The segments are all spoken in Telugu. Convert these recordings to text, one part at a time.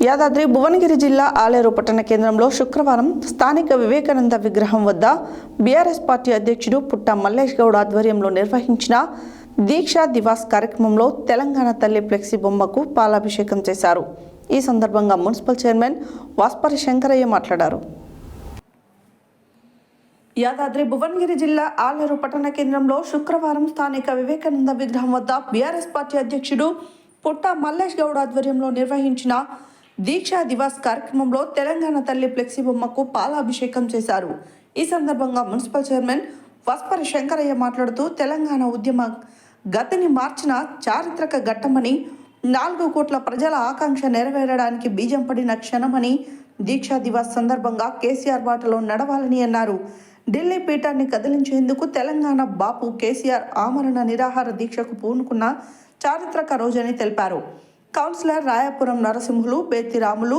యాదాద్రి భువనగిరి జిల్లా ఆలేరు పట్టణ కేంద్రంలో శుక్రవారం స్థానిక వివేకానంద విగ్రహం వద్ద బీఆర్ఎస్ పార్టీ అధ్యక్షుడు పుట్ట మల్లేష్ గౌడ్ ఆధ్వర్యంలో నిర్వహించిన దీక్షా దివాస్ కార్యక్రమంలో తెలంగాణ తల్లి ఫ్లెక్సీ బొమ్మకు పాలాభిషేకం చేశారు. ఈ సందర్భంగా మున్సిపల్ చైర్మన్ వాస్పరి శంకరయ్య మాట్లాడారు. యాదాద్రి భువనగిరి జిల్లా ఆలేరు పట్టణ కేంద్రంలో శుక్రవారం స్థానిక వివేకానంద విగ్రహం వద్ద బీఆర్ఎస్ పార్టీ అధ్యక్షుడు పుట్ట మల్లేష్ గౌడ్ ఆధ్వర్యంలో నిర్వహించిన దీక్షా దివాస్ కార్యక్రమంలో తెలంగాణ తల్లి ఫ్లెక్సీ బొమ్మకు పాలాభిషేకం చేశారు. ఈ సందర్భంగా మున్సిపల్ చైర్మన్ వస్పరి శంకరయ్య మాట్లాడుతూ తెలంగాణ ఉద్యమ గతిని మార్చిన చారిత్రక ఘట్టమని నాలుగు కోట్ల ప్రజల ఆకాంక్ష నెరవేరడానికి బీజం పడిన క్షణమని దీక్షా దివాస్ సందర్భంగా కేసీఆర్ బాటలో నడవాలని అన్నారు. ఢిల్లీ పీఠాన్ని కదిలించేందుకు తెలంగాణ బాపు కేసీఆర్ ఆమరణ నిరాహార దీక్షకు పూనుకున్న చారిత్రక రోజని తెలిపారు. కౌన్సిలర్ రాయాపురం నరసింహులు బేతి రాములు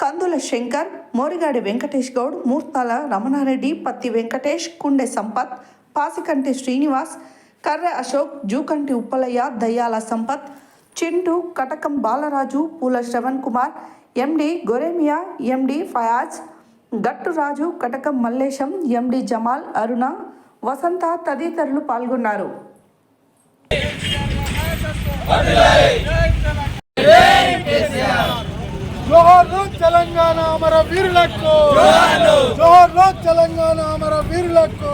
కందుల శంకర్ మోరిగాడి వెంకటేష్ గౌడ్ మూర్తాల రమణారెడ్డి పత్తి వెంకటేష్ కుండె సంపత్ పాసికంటి శ్రీనివాస్ కర్రె అశోక్ జూకంటి ఉప్పలయ్య దయ్యాల సంపత్ చింటు కటకం బాలరాజు పూల శ్రవణ్ కుమార్ ఎండి గొరేమియా ఎండి ఫయాజ్ గట్టు రాజు కటకం మల్లేశం ఎండి జమాల్ అరుణ వసంత తదితరులు పాల్గొన్నారు. జోహార్లు తెలంగాణ అమర వీరులకు. జోహార్లు తెలంగాణ అమర వీరులకు.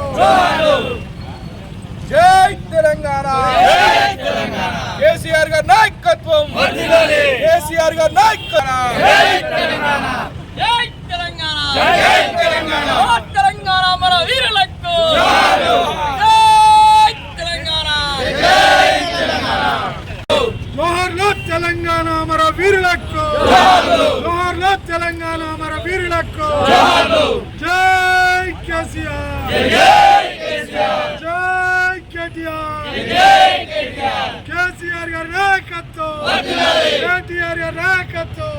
జై తెలంగాణ. కేసీఆర్ గారి నాయకత్వం. కేసీఆర్ గారి నాయకత్వం. జై తెలంగాణ. జై తెలంగాణ మన వీరులకు జై తెలంగాణ జోహార్లు తెలంగాణ అమర వీరులకు జోహార్లు తెలంగాణ అమర వీరులకు. జై కేసీఆర్. జై కేటీఆర్ కేసీఆర్ గారి నాయకత్వం. కేటీఆర్ గారి నాయకత్వం.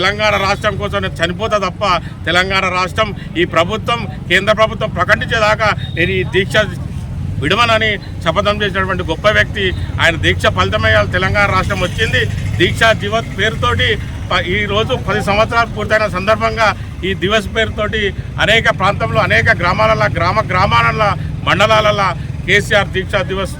తెలంగాణ రాష్ట్రం కోసం నేను చనిపోతా తప్ప తెలంగాణ రాష్ట్రం ఈ ప్రభుత్వం కేంద్ర ప్రభుత్వం ప్రకటించేదాకా నేను ఈ దీక్ష విడమనని శపథం చేసినటువంటి గొప్ప వ్యక్తి. ఆయన దీక్ష ఫలితమే తెలంగాణ రాష్ట్రం వచ్చింది. దీక్ష దివస్ పేరుతోటి ప- పది సంవత్సరాలు పూర్తయిన సందర్భంగా ఈ దివస్ పేరుతోటి అనేక ప్రాంతంలో అనేక గ్రామాలలో గ్రామ గ్రామాలలో మండలాలలో కేసీఆర్ దీక్షా దివస్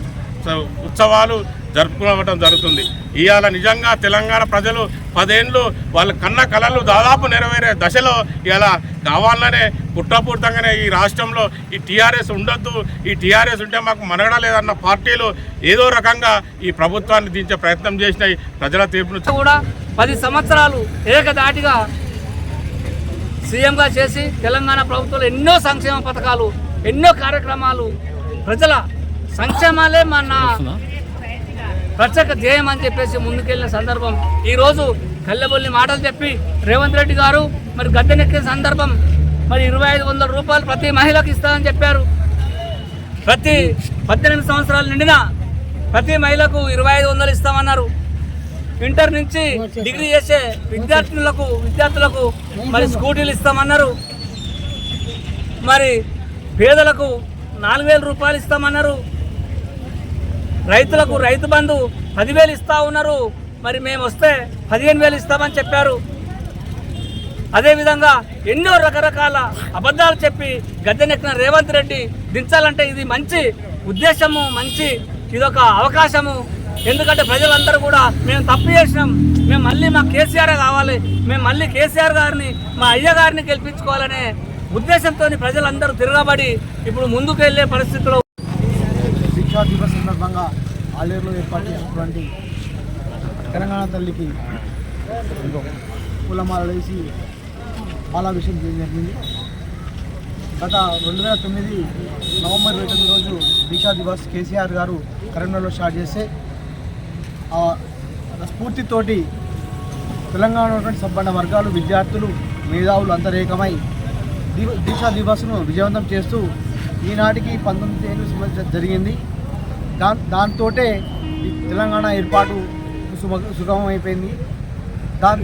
ఉత్సవాలు జరుపుకోవడం జరుగుతుంది. ఇవాళ నిజంగా తెలంగాణ ప్రజలు పదేండ్లు వాళ్ళ కన్న కళలు దాదాపు నెరవేరే దశలో ఇలా కావాలనే పుట్టపూర్తంగానే ఈ రాష్ట్రంలో ఈ టీఆర్ఎస్ ఉండొద్దు ఈ టీఆర్ఎస్ ఉంటే మాకు మనగడ లేదన్న పార్టీలు ఏదో రకంగా ఈ ప్రభుత్వాన్ని దించే ప్రయత్నం చేసినాయి ప్రజల తీర్పును కూడా పది సంవత్సరాలు ఏకదాటిగా సీఎంగా చేసి తెలంగాణ ప్రభుత్వంలో ఎన్నో సంక్షేమ పథకాలు ఎన్నో కార్యక్రమాలు ప్రజల సంక్షేమాలే మన ప్రత్యేక ధ్యేయం అని చెప్పేసి ముందుకెళ్ళిన సందర్భం. ఈరోజు కళ్ళబొల్లి మాటలు చెప్పి రేవంత్ రెడ్డి గారు మరి గద్దెనెక్కిన సందర్భం. మరి ఇరవై ఐదు వందల రూపాయలు ప్రతి మహిళకు ఇస్తామని చెప్పారు. ప్రతి పద్దెనిమిది సంవత్సరాలు నిండిన ప్రతి మహిళకు ఇరవై ఐదు వందలు ఇస్తామన్నారు. ఇంటర్ నుంచి డిగ్రీ చేసే విద్యార్థులకు విద్యార్థులకు మరి స్కూటీలు ఇస్తామన్నారు. మరి పేదలకు నాలుగు వేల రూపాయలు ఇస్తామన్నారు. రైతులకు రైతు బంధు పదివేలు ఇస్తా ఉన్నారు. మరి మేము వస్తే పదిహేను వేలు ఇస్తామని చెప్పారు. అదేవిధంగా ఎన్నో రకరకాల అబద్ధాలు చెప్పి గద్దెనెక్కిన రేవంత్ రెడ్డి దించాలంటే ఇది మంచి ఉద్దేశము మంచి ఇదొక అవకాశము. ఎందుకంటే ప్రజలందరూ కూడా మేము తప్పు చేసినాం. మేము మళ్ళీ మా కేసీఆర్ కావాలి. మేము మళ్ళీ కేసీఆర్ గారిని మా అయ్యగారిని గెలిపించుకోవాలనే ఉద్దేశంతో ప్రజలందరూ తిరగబడి ఇప్పుడు ముందుకు వెళ్ళే పరిస్థితిలో దీక్షా దివస్ సందర్భంగా ఆలేరులో ఏర్పాటు చేసినటువంటి తెలంగాణ తల్లికి ఇదిగో పూలమాలలు వేసి బాలాభిషేకం చేయడం జరిగింది. గత రెండు వేల తొమ్మిది నవంబర్ ఇరవై తొమ్మిది రోజు దీక్షా దివస్ కేసీఆర్ గారు కరీంనగర్లో స్టార్ట్ చేస్తే ఆ స్ఫూర్తితోటి తెలంగాణ ఉన్నటువంటి వర్గాలు విద్యార్థులు మేధావులు అంతరేకమై ఏకమై దీక్షా దివస్ను విజయవంతం చేస్తూ ఈనాటికి పంతొమ్మిది ఏళ్ళు జరిగింది. దా దాంతో తెలంగాణ ఏర్పాటు సుభ సుగమం అయిపోయింది